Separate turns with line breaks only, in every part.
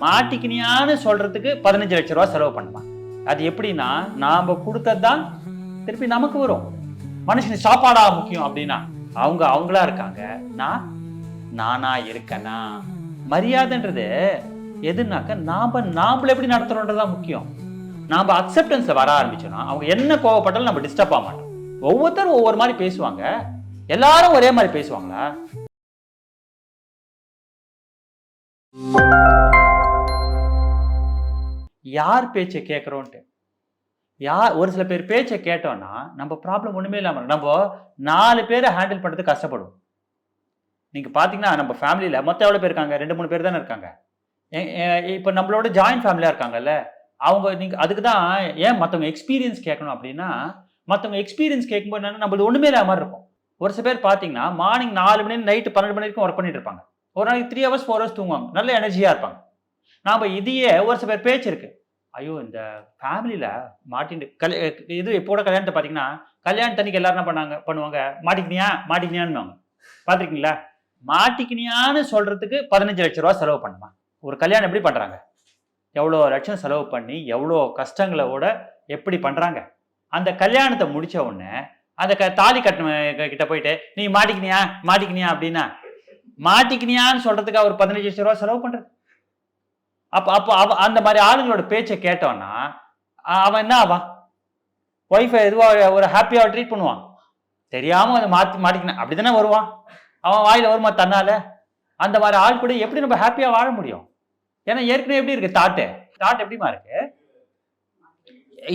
மாட்டிக்கினியான்னு சொல்றதுக்கு பதினஞ்சு லட்ச ரூபா செலவு பண்ணுவான் அது எப்படின்னா நாம கொடுத்தது தான் திருப்பி நமக்கு வரும். மனுஷனுக்கு சாப்பாடா முக்கியம் அப்படின்னா அவங்க அவங்களா இருக்காங்க. நான் நானா இருக்கனா? மரியாதைன்றது எதுனாக்க நாம நாமள எப்படி நடத்துறோன்றதுதான் முக்கியம். நாம அக்செப்டன்ஸ்ல வர ஆரம்பிச்சோம்னா அவங்க என்ன கோவப்பட்டாலும் நம்ம டிஸ்டர்ப் ஆக மாட்டோம். ஒவ்வொருத்தரும் ஒவ்வொரு மாதிரி பேசுவாங்க. எல்லாரும் ஒரே மாதிரி பேசுவாங்களா? யார் பேச்சை கேட்குறோன்ட்டு? யார் ஒரு சில பேர் பேச்சை கேட்டோன்னா நம்ம ப்ராப்ளம் ஒன்றுமே இல்லாமல் நம்ம நாலு பேரை ஹேண்டில் பண்ணுறது கஷ்டப்படும் நீங்கள் பார்த்தீங்கன்னா நம்ம ஃபேமிலியில் மொத்தம் எவ்வளோ பேர் இருக்காங்க? ரெண்டு மூணு பேர் தானே இருக்காங்க. இப்போ நம்மளோட ஜாயின்ட் ஃபேமிலியாக இருக்காங்கல்ல அவங்க நீங்கள் அதுக்கு தான் ஏன் மற்றவங்க எக்ஸ்பீரியன்ஸ் கேட்கணும் அப்படின்னா மற்றவங்க எக்ஸ்பீரியன்ஸ் கேட்கும்போது என்னன்னா நம்மளுக்கு ஒன்றுமே இல்லாமல் மாதிரி இருக்கும். ஒரு சில பேர் பார்த்தீங்கன்னா மார்னிங் நாலு மணி நைட்டு பன்னெண்டு மணி வரைக்கும் ஒர்க் பண்ணிட்டு இருப்பாங்க. ஒரு நாளைக்கு த்ரீ ஹவர்ஸ் ஃபோர் ஹவர்ஸ் தூங்குவாங்க. நல்ல எனர்ஜியாக இருப்பாங்க. நாம் இதையே ஒரு சில பேர் பேச்சு இருக்கு. ஐயோ இந்த ஃபேமிலியில் மாட்டின் கல் இது எப்போட கல்யாணத்தை பார்த்தீங்கன்னா கல்யாணத்தன்னைக்கு எல்லாரும் என்ன பண்ணாங்க பண்ணுவாங்க? மாட்டிக்கினியா? மாட்டிக்கினியான்னு பார்த்துருக்கீங்களா மாட்டிக்கினியான்னு சொல்கிறதுக்கு பதினஞ்சு லட்ச ரூபா செலவு பண்ணுமா? ஒரு கல்யாணம் எப்படி பண்ணுறாங்க எவ்வளோ லட்சம் செலவு பண்ணி எவ்வளோ கஷ்டங்களோட எப்படி பண்ணுறாங்க அந்த கல்யாணத்தை முடித்த உடனே அந்த க தாலி கட்டின கிட்ட போயிட்டு நீ மாட்டிக்கினியா? மாட்டிக்கினியா அப்படின்னா மாட்டிக்கினியான்னு சொல்கிறதுக்கு அவர் பதினஞ்சு லட்ச ரூபா செலவு பண்ணுறது அப்போ அப்போ அவ அந்த மாதிரி ஆளுங்களோட பேச்சை கேட்டோன்னா அவன் என்ன ஆவான்? ஒய்ஃபை எதுவாக ஒரு ஹாப்பியாக ட்ரீட் பண்ணுவான். தெரியாம அதை மாற்றி மாட்டிக்கணும் அப்படி தானே வருவான்? அவன் வாயில வருமா தன்னால? அந்த மாதிரி ஆள் கூட எப்படி நம்ம ஹாப்பியாக வாழ முடியும்? ஏன்னா ஏற்கனவே எப்படி இருக்கு தாட்டு தாட் எப்படிமா இருக்கு?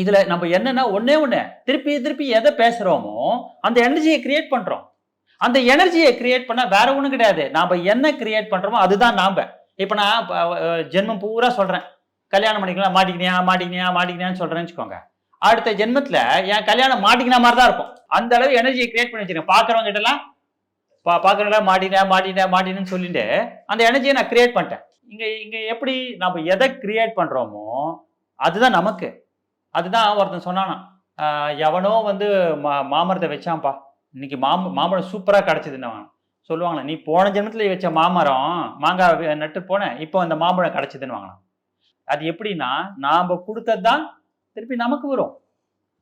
இதுல நம்ம என்னன்னா ஒண்ணே ஒன்று திருப்பி திருப்பி எதை பேசுறோமோ அந்த எனர்ஜியை கிரியேட் பண்றோம். அந்த எனர்ஜியை கிரியேட் பண்ணால் வேற ஒன்றும் கிடையாது. நாம என்ன கிரியேட் பண்றோமோ அதுதான் நாம. இப்போ நான் ஜென்மம் பூரா சொல்கிறேன் கல்யாணம் பண்ணிக்கலாம் மாட்டிக்கினியா மாட்டிக்கினியா மாட்டிக்கினியான்னு சொல்கிறேன்னு வச்சுக்கோங்க. அடுத்த ஜென்மத்தில் என் கல்யாணம் மாட்டிக்கின மாதிரி தான் இருக்கும். அந்த அளவு எனர்ஜியை கிரியேட் பண்ணி வச்சுருக்கேன். பார்க்குறவங்க கிட்டலாம் பா பார்க்குறவங்களா மாட்டினேன் மாட்டினேன் மாட்டினேன்னு சொல்லிட்டு அந்த எனர்ஜியை நான் கிரியேட் பண்ணிட்டேன். இங்கே இங்கே எப்படி நம்ம எதை கிரியேட் பண்ணுறோமோ அதுதான் நமக்கு. அதுதான் ஒருத்தன் சொன்னானா எவனோ வந்து மா மாமரத்தை வச்சான்ப்பா. இன்னைக்கு மாம மாமரம் சூப்பராக கிடச்சிதுன்னு சொல்லுவாங்களே நீ போன ஜென்மத்தில் வச்ச மாமரம் மாங்காய் நட்டு போனேன் இப்போ அந்த மாம்பழம் கிடச்சிதுன்னு வாங்கலாம் அது எப்படின்னா நாம் கொடுத்தது தான் திருப்பி நமக்கு வரும்.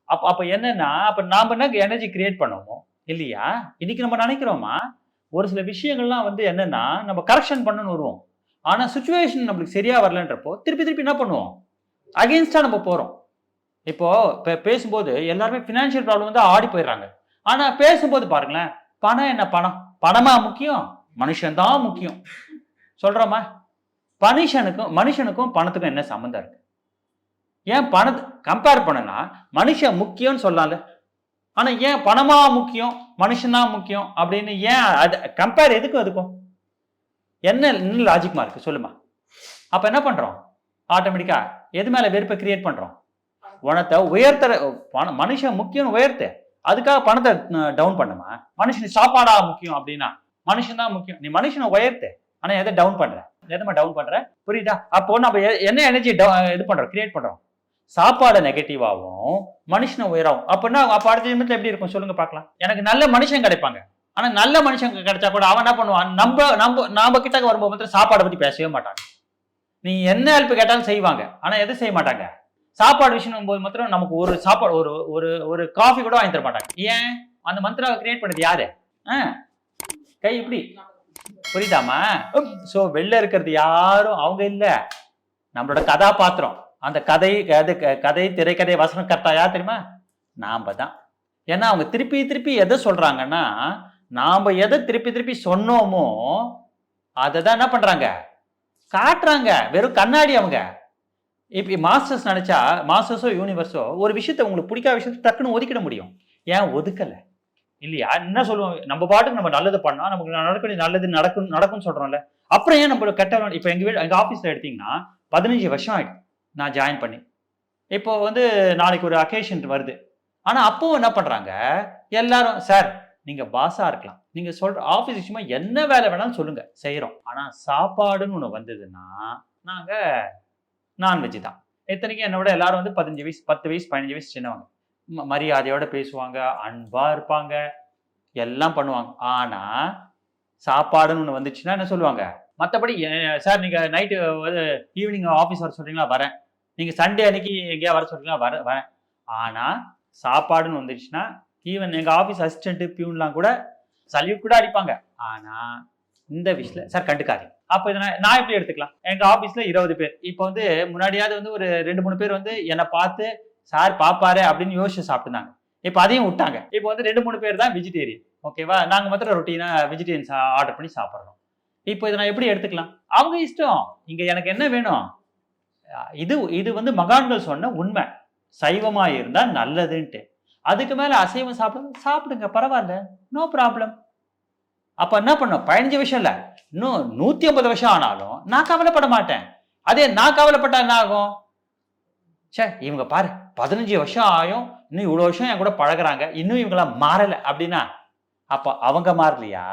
அப்போ அப்போ என்னன்னா அப்போ நாம் என்ன எனர்ஜி கிரியேட் பண்ணுவோம் இல்லையா? இன்னைக்கு நம்ம நினைக்கிறோமா ஒரு சில விஷயங்கள்லாம் வந்து என்னன்னா நம்ம கரெக்ஷன் பண்ணணும்னு வருவோம். ஆனால் சுச்சுவேஷன் நம்மளுக்கு சரியாக வரலன்றப்போ திருப்பி திருப்பி என்ன பண்ணுவோம்? அகெயின்ஸ்டாக நம்ம போகிறோம் இப்போது இப்போ பேசும்போது எல்லாருமே ஃபினான்ஷியல் ப்ராப்ளம் வந்து ஆடி போயிடுறாங்க. ஆனால் பேசும்போது பாருங்களேன் பணம் என்ன பணம்? பணமா முக்கியம் மனுஷன்தான் முக்கியம். சொல்றோமா? மனுஷனுக்கும் மனுஷனுக்கும் பணத்துக்கும் என்ன சம்மந்தம் இருக்கு? ஏன் பணத்தை கம்பேர் பண்ணனா மனுஷன் முக்கியம்னு சொல்லலாம்ல ஆனா ஏன் பணமா முக்கியம் மனுஷன்தான் முக்கியம் அப்படின்னு ஏன் அது கம்பேர் எதுக்கும் அதுக்கும்? என்ன என்ன லாஜிக்மா இருக்கு? சொல்லுமா. அப்ப என்ன பண்றோம்? ஆட்டோமேட்டிக்கா எது மேல வெறுப்பை கிரியேட் பண்றோம்? உனத்தை உயர்த்த பணம் மனுஷன் முக்கியம் உயர்த்து. அதுக்காக பணத்தை டவுன் பண்ணுமா? மனுஷனுக்கு சாப்பாடா முக்கியம் அப்படின்னா மனுஷன் தான் முக்கியம். நீ மனுஷனை உயர்த்து ஆனா எதை டவுன் பண்ற? எதமா டவுன் பண்ற? புரியுதா? அப்போ நம்ம என்ன எனர்ஜி இது பண்றோம்? கிரியேட் பண்றோம். சாப்பாடு நெகட்டிவாகவும் மனுஷனை உயரும் அப்படின்னா அப்ப அடுத்த நிமிடத்தில் எப்படி இருக்கும்? சொல்லுங்க பார்க்கலாம். எனக்கு நல்ல மனுஷன் கிடைப்பாங்க. ஆனா நல்ல மனுஷன் கிடைச்சா கூட அவன் என்ன பண்ணுவான்? நம்ம நம்ம நாம கிட்ட வரும்போது மாத்திரம் சாப்பாடை பத்தி பேசவே மாட்டாங்க நீ என்ன ஹெல்ப் கேட்டாலும் செய்வாங்க. ஆனா எதுவும் செய்ய மாட்டாங்க? சாப்பாடு விஷயம் போது மாத்திரம் நமக்கு ஒரு சாப்பாடு ஒரு ஒரு ஒரு காஃபி கூட வாங்கி தர மாட்டாங்க. ஏன்? அந்த மந்த்ராவை கிரியேட் பண்ணது யாரு? ஆ, கை இப்படி. புரியுதாமா ஸோ வெளில இருக்கிறது யாரும் அவங்க இல்லை. நம்மளோட கதாபாத்திரம். அந்த கதை அது க- கதை திரைக்கதை வசனம் கர்த்தா யார் தெரியுமா? நாம தான். ஏன்னா அவங்க திருப்பி திருப்பி எதை சொல்றாங்கன்னா நாம் எதை திருப்பி திருப்பி சொன்னோமோ அதை தான் என்ன பண்ணுறாங்க காட்டுறாங்க. வெறும் கண்ணாடி அவங்க. இப்போ மாஸ்டர்ஸ் நினச்சா மாஸ்டர்ஸோ யூனிவர்ஸோ ஒரு விஷயத்தை உங்களுக்கு பிடிக்காத விஷயத்தை டக்குன்னு ஒதுக்கிட முடியும். ஏன்? ஒதுக்கலை. இல்லையா? என்ன சொல்லுவோம் நம்ம பாட்டுக்கு நம்ம நல்லது பண்ணால் நமக்கு நடக்கக்கூடிய நல்லது நடக்கும் நடக்கும்னு சொல்கிறோம்ல அப்புறம் ஏன் நம்ம கெட்ட இப்போ எங்கள் வீடு எங்கள் ஆஃபீஸில் எடுத்தீங்கன்னா பதினஞ்சு வருஷம் ஆகிடும் நான் ஜாயின் பண்ணி. இப்போ வந்து நாளைக்கு ஒரு அக்கேஷன் வருது. ஆனால் அப்பவும் என்ன பண்ணுறாங்க எல்லாரும் சார் நீங்கள் பாஸாக இருக்கலாம். நீங்கள் சொல்கிற ஆஃபீஸ் விஷயமா என்ன வேலை வேணாலும் சொல்லுங்கள் செய்கிறோம் ஆனால் சாப்பாடுன்னு ஒன்று வந்ததுன்னா நாங்கள் நான்வெஜ் தான். இத்தனைக்கும் என்னோட எல்லாரும் வந்து பதினஞ்சு வயசு பத்து வயசு பதினஞ்சு வயசு சின்னவங்க. மரியாதையோட பேசுவாங்க அன்பா இருப்பாங்க எல்லாம் பண்ணுவாங்க. ஆனா சாப்பாடுன்னு ஒன்று வந்துச்சுன்னா என்ன சொல்லுவாங்க? மற்றபடி சார் நீங்க நைட்டு ஈவினிங் ஆஃபீஸ் வர சொல்றீங்களா? வரேன். நீங்க சண்டே அன்னைக்கு எங்கேயா வர சொல்றீங்களா? வர வரேன். ஆனா சாப்பாடுன்னு வந்துருச்சுன்னா ஈவன் எங்கள் ஆஃபீஸ் அசிஸ்டண்ட்டு பியூன்லாம் கூட சல்யூட் கூட அடிப்பாங்க. ஆனால் இந்த விஷயத்துல சார் கண்டுக்காதீங்க. அப்போ இதை நான் நான் எப்படி எடுத்துக்கலாம்? எங்க ஆஃபீஸ்ல இருபது பேர். இப்போ வந்து முன்னாடியாவது வந்து ஒரு ரெண்டு மூணு பேர் வந்து என்னை பார்த்து சார் பாப்பாரு அப்படின்னு யோசிச்சு சாப்பிட்டுருந்தாங்க. இப்போ அதையும் விட்டாங்க. இப்போ வந்து ரெண்டு மூணு பேர் தான் வெஜிடேரியன் ஓகேவா நாங்க மாத்திரம் ரொட்டீனா வெஜிடேரியன்ஸ் ஆர்டர் பண்ணி சாப்பிட்றோம் இப்போ இதை நான் எப்படி எடுத்துக்கலாம்? அவங்க இஷ்டம். இங்க எனக்கு என்ன வேணும்? இது இது வந்து மகான்கள் சொன்ன உண்மை. சைவமா இருந்தா நல்லதுன்ட்டு. அதுக்கு மேல அசைவம் சாப்பிடுங்க சாப்பிடுங்க பரவாயில்ல. நோ ப்ராப்ளம் அப்போ என்ன பண்ணும்? பதினஞ்சு வருஷம் இல்லை. இன்னும் நூற்றி ஐம்பது வருஷம் ஆனாலும் நான் கவலைப்பட மாட்டேன். அதே நான் கவலைப்பட்டா என்ன ஆகும்? சே இவங்க பாரு பதினஞ்சு வருஷம் ஆயும் இன்னும் இவ்வளோ வருஷம் என் கூட பழகுறாங்க இன்னும் இவங்களாம் மாறலை அப்படின்னா அப்போ அவங்க மாறலையா?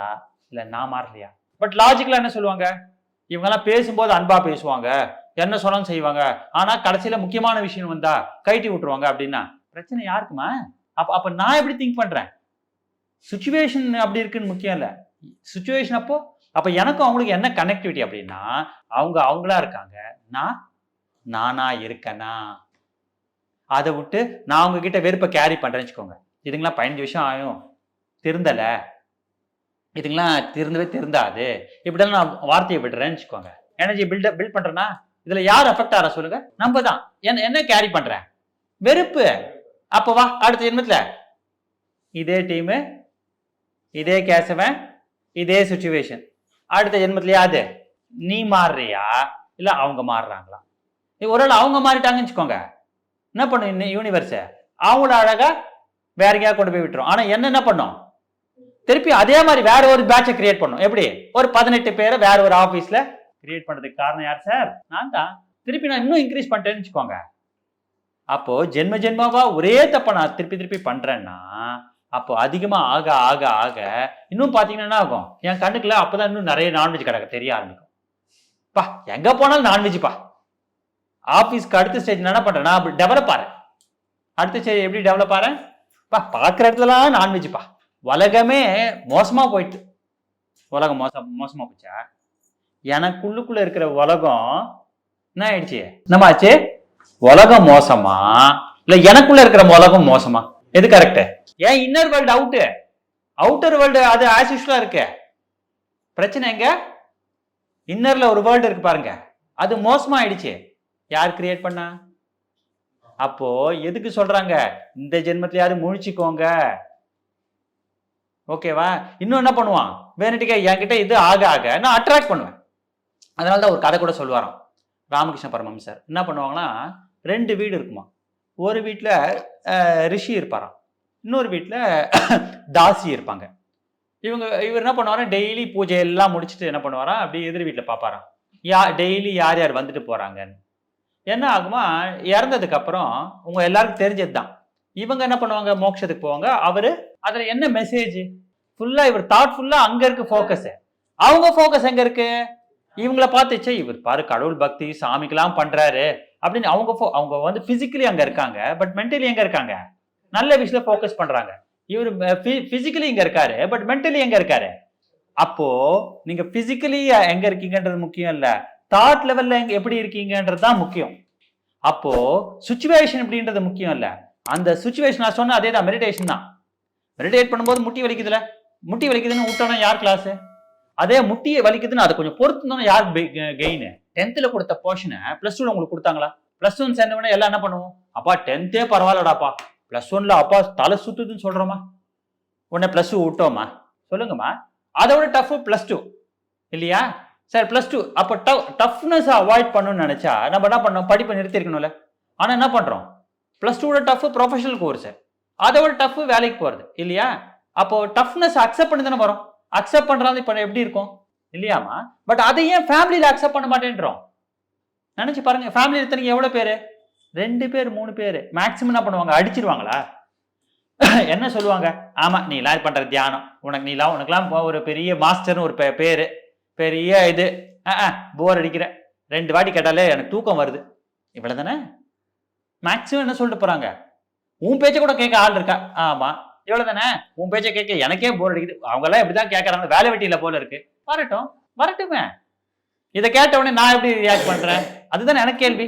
இல்லை நான் மாறலையா? பட் லாஜிக்கலாக என்ன சொல்லுவாங்க? இவங்கெல்லாம் பேசும்போது அன்பாக பேசுவாங்க. என்ன சொன்னாலும் செய்வாங்க. ஆனால் கடைசியில் முக்கியமான விஷயம் வந்தா கைட்டி விட்டுருவாங்க அப்படின்னா பிரச்சனை யாருக்குமா அப்போ அப்போ நான் எப்படி திங்க் பண்ணுறேன் சுச்சுவேஷன் அப்படி இருக்குன்னு முக்கியம் இல்லை. சுச்சுவேஷன் அப்போ அப்போ எனக்கும் அவங்களுக்கு என்ன கனெக்டிவிட்டி அப்படின்னா அவங்க அவங்களா இருக்காங்க. நான் நானா இருக்கேனா? அதை விட்டு நான் அவங்க கிட்ட வெறுப்பை கேரி பண்ணுறேன்னு வச்சுக்கோங்க. இதுங்களாம் பதினஞ்சு வருஷம் ஆகும் திருந்தலை. இதுங்களாம் திருந்தவே திருந்தாது. இப்படிலாம் நான் வார்த்தையை விடுறேன்னு வச்சுக்கோங்க. எனர்ஜி பில்ட் பில்ட் பண்ணுறேன்னா இதில் யார் அஃபெக்ட் ஆகிற சொல்லுங்க? நம்ம தான் என்ன என்ன கேரி பண்ணுறேன் வெறுப்பு. அப்போ வா அடுத்த ஜென்மத்தில் இதே டீமு இதே கேசவன் இதே சுச்சுவேஷன் அடுத்த ஜென்மத்திலேயே அது நீ மாறுறியா? இல்லை அவங்க மாறுறாங்களா? நீ ஒரு நாள் அவங்க மாறிட்டாங்கன்னு வச்சுக்கோங்க. என்ன பண்ணும் இன்னும் யூனிவர்ஸை அவங்கள அழகாக வேற எங்கேயா கொண்டு போய் விட்டுரும். ஆனால் என்ன என்ன பண்ணும்? திருப்பி அதே மாதிரி வேற ஒரு பேட்சை கிரியேட் பண்ணும். எப்படி? ஒரு பதினெட்டு பேரை வேற ஒரு ஆஃபீஸில் கிரியேட் பண்ணுறதுக்கு காரணம் யார் சார் நான் தான். திருப்பி நான் இன்னும் இன்க்ரீஸ் பண்ணிட்டேன்னு வச்சுக்கோங்க. அப்போது ஜென்ம ஜென்மாவாக ஒரே தப்ப நான் திருப்பி திருப்பி பண்ணுறேன்னா அப்போ அதிகமாக ஆக ஆக ஆக இன்னும் பார்த்தீங்கன்னா என்ன ஆகும்? என் கண்ணுக்குள்ள அப்பதான் இன்னும் நிறைய நான்வெஜ் கிடக்க தெரிய ஆரம்பிக்கும். பா எங்கே போனாலும் நான்வெஜ்ப்பா ஆஃபீஸ்க்கு அடுத்த ஸ்டேஜ் என்ன பண்ணுறேன் நான் டெவலப் ஆகிறேன் அடுத்த ஸ்டேஜ் எப்படி டெவலப் ஆகிறேன் பா பார்க்குற இடத்துலலாம் நான்வெஜ்ப்பா உலகமே மோசமாக போயிட்டு. உலகம் மோசம் மோசமாக போச்சா? எனக்குள்ளுக்குள்ளே இருக்கிற உலகம் என்ன ஆயிடுச்சு? என்னம்மா உலகம் மோசமா? இல்லை எனக்குள்ளே இருக்கிற உலகம் மோசமா? எது கரெக்ட் ஏன் inner world out outer world அது ஆஸ் யூஸ்வலாக இருக்கு. பிரச்சனை எங்க? இன்னர்ல ஒரு வேர்ல்டு இருக்கு பாருங்க. அது மோசமா ஆயிடுச்சு யார் கிரியேட் பண்ணா? அப்போ எதுக்கு சொல்றாங்க? இந்த ஜென்மத்திலயாவது முழிச்சுக்கோங்க. ஓகேவா இன்னும் என்ன பண்ணுவான்? வேணுட்டிக்கா என்கிட்ட இது ஆக ஆக நான் அட்ராக்ட் பண்ணுவேன். அதனால தான் ஒரு கதை கூட சொல்லுவாராம் ராமகிருஷ்ண பரமம் சார் என்ன பண்ணுவாங்கன்னா ரெண்டு வீடு இருக்குமா ஒரு வீட்டில் ரிஷி இருப்பாராம். இன்னொரு வீட்டில் தாசி இருப்பாங்க. இவங்க இவர் என்ன பண்ணுவாராம் டெய்லி பூஜை எல்லாம் முடிச்சுட்டு என்ன பண்ணுவாராம்? அப்படியே எதிர் வீட்டில் பார்ப்பாராம் யா டெய்லி யார் யார் வந்துட்டு போகிறாங்கன்னு என்ன ஆகுமா? இறந்ததுக்கப்புறம் உங்கள் எல்லாருக்கும் தெரிஞ்சது தான் இவங்க என்ன பண்ணுவாங்க? மோட்சத்துக்கு போவாங்க. அவர் அதில் என்ன மெசேஜ் ஃபுல்லாக இவர் தாட் ஃபுல்லாக அங்கே இருக்க ஃபோக்கஸு அவங்க ஃபோக்கஸ் எங்கே இருக்குது இவங்கள பார்த்துச்சே இவர் பாரு கடவுள் பக்தி சாமிக்கெல்லாம் பண்ணுறாரு அப்படின்னு அவங்க ஃபோ அவங்க வந்து பிசிக்கலி அங்கே இருக்காங்க பட் மென்டலி எங்கே இருக்காங்க? நல்ல விஷயத்தில் ஃபோக்கஸ் பண்ணுறாங்க இவர் பிசிக்கலி இங்கே இருக்காரு பட் மென்டலி எங்கே இருக்காரு? அப்போ நீங்க பிசிக்கலி எங்க இருக்கீங்கன்றது முக்கியம் இல்ல. தாட் லெவல்ல எங்க எப்படி இருக்கீங்கன்றது தான் முக்கியம். அப்போ சுச்சுவேஷன் அப்படின்றது முக்கியம் இல்ல. அந்த சுச்சுவேஷன் நான் சொன்ன அதே தான் மெடிடேஷன் தான். மெடிடேட் பண்ணும்போது முட்டி வலிக்குதுல? முட்டி வலிக்குதுன்னு விட்டோம்னா யார் கிளாஸ் அதே முட்டியை வலிக்குதுன்னு அதை கொஞ்சம் பொறுத்துனா யார் கெயின் டென்த்தில் கொடுத்த போர்ஷனை ப்ளஸ் டூவில் உங்களுக்கு கொடுத்தாங்களா? ப்ளஸ் ஒன் சேர்ந்தவொடனே எல்லாம் என்ன பண்ணுவோம்? அப்பா டென்த்தே பரவாயில்லடாப்பா. ப்ளஸ் ஒன்ல அப்பா தலை சுத்துதுன்னு சொல்கிறோமா உடனே ப்ளஸ் டூ விட்டோமா? சொல்லுங்கம்மா. அதை விட டஃப் ப்ளஸ் டூ இல்லையா? சார் ப்ளஸ் டூ அப்போ டஃப் டஃப்னஸ் அவாய்ட் பண்ணணும்னு நினச்சா நம்ம என்ன பண்ணோம் படிப்பை நிறுத்திருக்கணும்ல. ஆனால் என்ன பண்ணுறோம் ப்ளஸ் டூவோட டஃப் ப்ரொஃபஷனல் கோர்ஸ் அதை விட டஃப் வேலைக்கு போகிறது இல்லையா? அப்போ டஃப்னஸ் அக்செப்ட் பண்ணி தானே வரும். அக்செப்ட் பண்ணுறது இப்போ எப்படி இருக்கும்? இல்லையாமா பட் அதை ஏன் ஃபேமிலியில் அக்செப்ட் பண்ண மாட்டேன்றோம்? நினச்சி பாருங்க ஃபேமிலியில் இத்தனைக்கு எவ்வளோ பேர்? ரெண்டு பேர் மூணு பேர். மேக்ஸிமம் என்ன பண்ணுவாங்க? அடிச்சிருவாங்களா? என்ன சொல்லுவாங்க? ஆமாம் நீ எல்லாம் பண்ணுற தியானம். உனக்கு நீ எல்லாம் உனக்குலாம் ஒரு பெரிய மாஸ்டர்னு ஒரு பேர். பெரிய இது. ஆ போர் அடிக்கிற. ரெண்டு வாட்டி கேட்டாலே எனக்கு தூக்கம் வருது. இவ்வளோ தானே மேக்ஸிமம் என்ன சொல்லிட்டு போகிறாங்க உன் பேச்சை கூட கேட்க ஆள் இருக்கா? ஆமாம் இவ்வளவு தானே உன் பேச்சை கேட்க எனக்கே போர் அடிக்குது. அவங்க எல்லாம் இப்படிதான் கேட்கறாங்க. வேலை வெட்டியில போல இருக்கு. வரட்டும். வரட்டுமே. இதை கேட்ட உடனே நான் எப்படி ரியாக்ட் பண்றேன்? அதுதானே எனக்கு கேள்வி.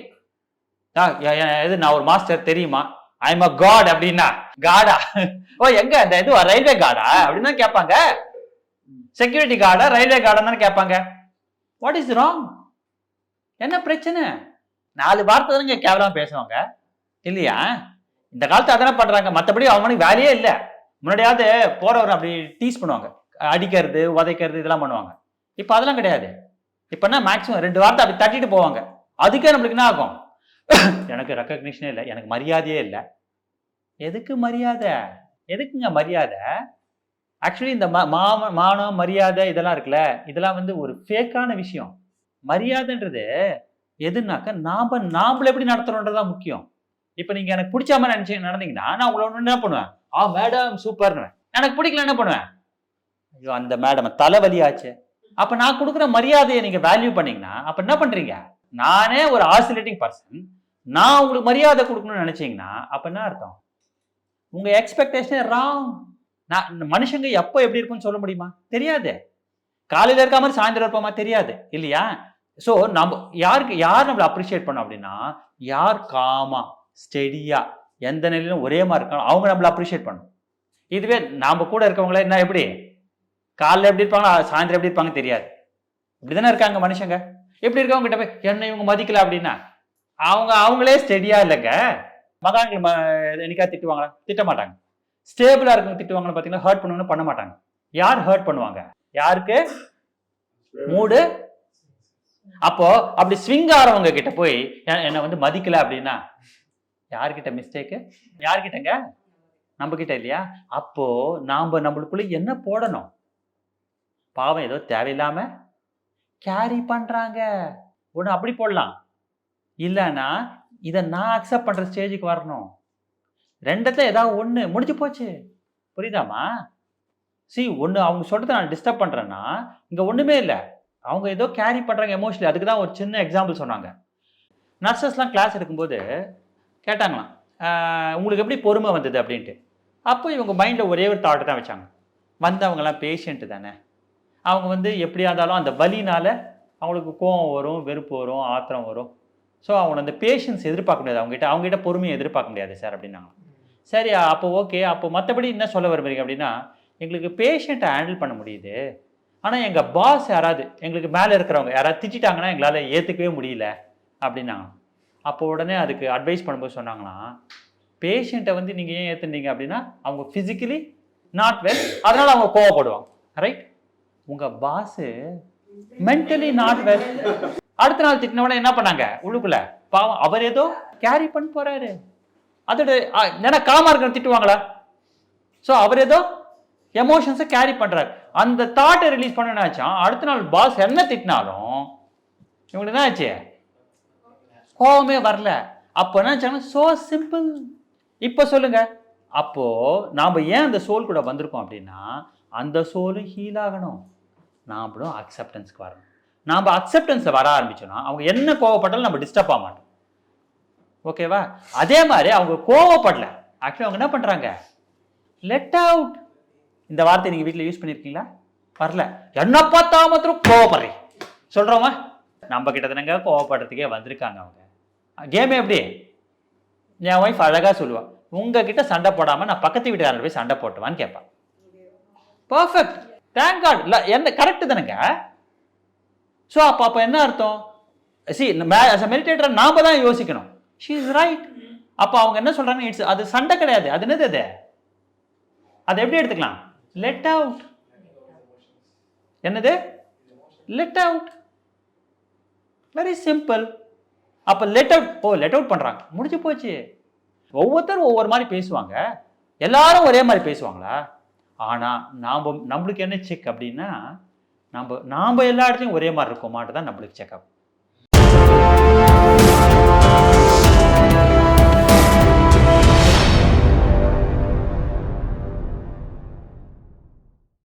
இது நான் ஒரு மாஸ்டர் தெரியுமா? ஐ எம் அ காட் அப்படின்னா காடா ஓ எங்க? அந்த இது ரயில்வே காடா அப்படின்னு தான் கேட்பாங்க. செக்யூரிட்டி கார்டா ரயில்வே கார்டா தானே கேட்பாங்க. வாட் இஸ் ராங் என்ன பிரச்சனை? நாலு வார்த்தை தானே கேவலமா பேசுவாங்க. இல்லையா? இந்த காலத்து அதானே பண்றாங்க. மற்றபடி அவனுக்கு வேலையே இல்லை. முன்னாடியாவது போறவர் அப்படி டீஸ் பண்ணுவாங்க. அடிக்கிறது உதைக்கிறது இதெல்லாம் பண்ணுவாங்க. இப்போ அதெல்லாம் கிடையாது. இப்போனா மேக்ஸிமம் ரெண்டு வார்த்தை அப்படி தட்டிட்டு போவாங்க. அதுக்கே நம்மளுக்கு என்ன ஆகும்? எனக்கு ரெக்கக்னிஷனே இல்லை. எனக்கு மரியாதையே இல்லை. எதுக்கு மரியாதை? எதுக்குங்க மரியாதை? ஆக்சுவலி இந்த ம- மா- மானம் மரியாதை இதெல்லாம் இருக்குல்ல. இதெல்லாம் வந்து ஒரு ஃபேக்கான விஷயம். மரியாதைன்றது எதுனாக்க நாம் நாமள எப்படி நடத்துறோன்றதுதான் முக்கியம். இப்போ நீங்கள் எனக்கு பிடிச்ச மாதிரி நினச்சி நடந்தீங்கன்னா நான் உங்களை ஒன்று என்ன பண்ணுவேன்? ஆ மேடம் சூப்பர்னு எனக்கு பிடிக்கல என்ன பண்ணுவேன்? ஐயோ அந்த மேடம் தலைவலியாச்சு. அப்ப நான் கொடுக்குற மரியாதையை நீங்க வேல்யூ பண்ணீங்கன்னா அப்ப என்ன பண்றீங்க? நானே ஒரு ஆசிலேட்டிங் பர்சன் நான் உங்களுக்கு மரியாதை கொடுக்கணும்னு நினைச்சீங்கன்னா அப்ப என்ன அர்த்தம்? உங்க எக்ஸ்பெக்டேஷனே ராங் நான் மனுஷங்க எப்போ எப்படி இருக்கும்னு சொல்ல முடியுமா? தெரியாது. காலையில் இருக்க மாதிரி சாயந்தரம் இருப்போமா? தெரியாது. இல்லையா? ஸோ நம்ம யாருக்கு யார் நம்மளை அப்ரிஷியேட் பண்ணோம் அப்படின்னா யார் காமா ஸ்டெடியாக எந்த நிலையிலும் ஒரே மாதிரி இருக்காங்க அவங்க நம்மளை அப்ரிஷியேட் பண்ணும் இதுவே நாம் கூட இருக்கவங்களே என்ன எப்படி? காலைல எப்படி இருப்பாங்க சாயந்தரம் எப்படி இருப்பாங்க தெரியாது. இப்படி தானே இருக்காங்க மனுஷங்க. எப்படி இருக்கவங்க கிட்ட போய் என்ன இவங்க மதிக்கல அப்படின்னா அவங்க அவங்களே ஸ்டெடியாக இல்லைங்க. மகான்கள் ம- என்னைக்கா திட்டுவாங்களா? திட்ட மாட்டாங்க. ஸ்டேபிளாக இருக்கவங்க திட்டுவாங்கன்னு பார்த்தீங்கன்னா ஹர்ட் பண்ணுவாங்கன்னு பண்ண மாட்டாங்க. யார் ஹர்ட் பண்ணுவாங்க? யாருக்கு? மூடு. அப்போ அப்படி ஸ்விங் ஆகிறவங்க கிட்ட போய் என்னை வந்து மதிக்கல அப்படின்னா யார்கிட்ட மிஸ்டேக்கு யார்கிட்டங்க? நம்மக்கிட்ட இல்லையா? அப்போது நாம் நம்மளுக்குள்ளே என்ன போடணும்? பாவம் ஏதோ தேவையில்லாமல் கேரி பண்ணுறாங்க ஒன்று அப்படி போடலாம். இல்லைன்னா இதை நான் அக்செப்ட் பண்ணுற ஸ்டேஜுக்கு வரணும். ரெண்டத்தில் ஏதாவது ஒன்று முடிஞ்சு போச்சு. புரியுதாம்மா? சி ஒன்று அவங்க சொல்கிறத நான் டிஸ்டர்ப் பண்ணுறேன்னா இங்கே ஒன்றுமே இல்லை. அவங்க ஏதோ கேரி பண்ணுறாங்க எமோஷனலி அதுக்கு தான் ஒரு சின்ன எக்ஸாம்பிள் சொன்னாங்க. நர்சஸ்லாம் கிளாஸ் எடுக்கும்போது கேட்டாங்களாம் உங்களுக்கு எப்படி பொறுமை வந்தது? அப்படின்ட்டு. அப்போ இவங்க மைண்டில் ஒரே ஒரு தாட்டு தான் வச்சாங்க. வந்தவங்களாம் பேஷண்ட்டு தானே. அவங்க வந்து எப்படியா இருந்தாலும் அந்த வலினால் அவங்களுக்கு கோவம் வரும் வெறுப்பு வரும் ஆத்திரம் வரும். ஸோ அவங்க அந்த பேஷன்ஸ் எதிர்பார்க்க முடியாது. அவங்ககிட்ட அவங்ககிட்ட பொறுமையை எதிர்பார்க்க முடியாது சார் அப்படின்னாங்க சரி அப்போ ஓகே அப்போ மற்றபடி என்ன சொல்ல விரும்புறீங்க? அப்படின்னா எங்களுக்கு பேஷண்ட்டை ஹேண்டில் பண்ண முடியுது. ஆனால் எங்கள் பாஸ் யாராவது எங்களுக்கு மேலே இருக்கிறவங்க யாராவது திட்டாங்கன்னா எங்களால் ஏற்றுக்கவே முடியல. அப்படின்னாங்க அப்போ உடனே அதுக்கு அட்வைஸ் பண்ணும்போது சொன்னாங்களாம் பேஷண்ட்டை வந்து நீங்கள் ஏன் ஏற்றுனீங்க அப்படின்னா அவங்க ஃபிசிக்கலி நாட் வெல் அதனால் அவங்க கோவப்படுவாங்க. ரைட் உங்கள் பாஸு மென்டலி நாட் வெல் அடுத்த நாள் திட்டினவன என்ன பண்ணாங்க? உள்ளுக்குள்ள. பாவம் அவர் ஏதோ கேரி பண்ண போறாரு. அதோட ஆ, ஏன்னா காமா இருக்கிற திட்டுவாங்களா? ஸோ அவர் ஏதோ எமோஷன்ஸை கேரி பண்றாரு. அந்த தாட்டை ரிலீஸ் பண்ணனாச்சா அடுத்த நாள் பாஸ் என்ன திட்டினாலும் இவங்களுக்கு என்ன ஆச்சு? கோவமே வரல. அப்போ என்ன ஆச்சாங்கன்னா சோ சிம்பிள் இப்போ சொல்லுங்க. அப்போது நாம் ஏன் அந்த சோல் கூட வந்திருக்கோம் அப்படின்னா அந்த சோலும் ஹீல் ஆகணும். நாமளும் அக்செப்டன்ஸ்க்கு வரணும். நாம் அக்செப்டன்ஸை வர ஆரம்பிச்சோன்னா அவங்க என்ன கோவப்பட்டாலும் நம்ம டிஸ்டர்ப் ஆக மாட்டோம். ஓகேவா அதே மாதிரி அவங்க கோவப்படல. ஆக்சுவலி அவங்க என்ன பண்ணுறாங்க லெட் அவுட் இந்த வார்த்தை நீங்கள் வீட்டில் யூஸ் பண்ணியிருக்கீங்களா வரல. என்ன பார்த்தா மாத்திரம் கோவப்படுறீங்க? சொல்கிறோமா நம்ம கிட்ட தானங்க கோவப்படுறதுக்கே வந்திருக்காங்க அவங்க. கேம் எப்படி? என் ஒய்ஃப் அழகாக சொல்லுவாள் உங்ககிட்ட சண்டை போடாமல் நான் பக்கத்து வீட்டுக்காரர் போய் சண்டை போட்டுவான்னு கேட்பான் பர்ஃபெக்ட் தேங்க் காட் இல்லை என்ன கரெக்டு தானேங்க. ஸோ அப்போ அப்போ என்ன அர்த்தம்? சி as அ மெடிடேட்டர் நாம தான் யோசிக்கணும். ஷீ இஸ் ரைட் அப்போ அவங்க என்ன சொல்கிறாங்க இட்ஸ் அது சண்டை கிடையாது. அது என்னது அது? அதை எப்படி எடுத்துக்கலாம்? லெட் அவுட் என்னது? லெட் அவுட் வெரி சிம்பிள் அப்போ லெட் அவுட் ஓ லெட் அவுட் பண்ணுறாங்க முடிஞ்சு போச்சு. ஒவ்வொருத்தரும் ஒவ்வொரு மாதிரி பேசுவாங்க. எல்லாரும் ஒரே மாதிரி பேசுவாங்களா? ஆனால் நாம் நம்மளுக்கு என்ன செக் அப்படின்னா நம்ம நாம் எல்லா இடத்துலையும் ஒரே மாதிரி இருக்கோமாட்டு தான் நம்மளுக்கு செக்அப்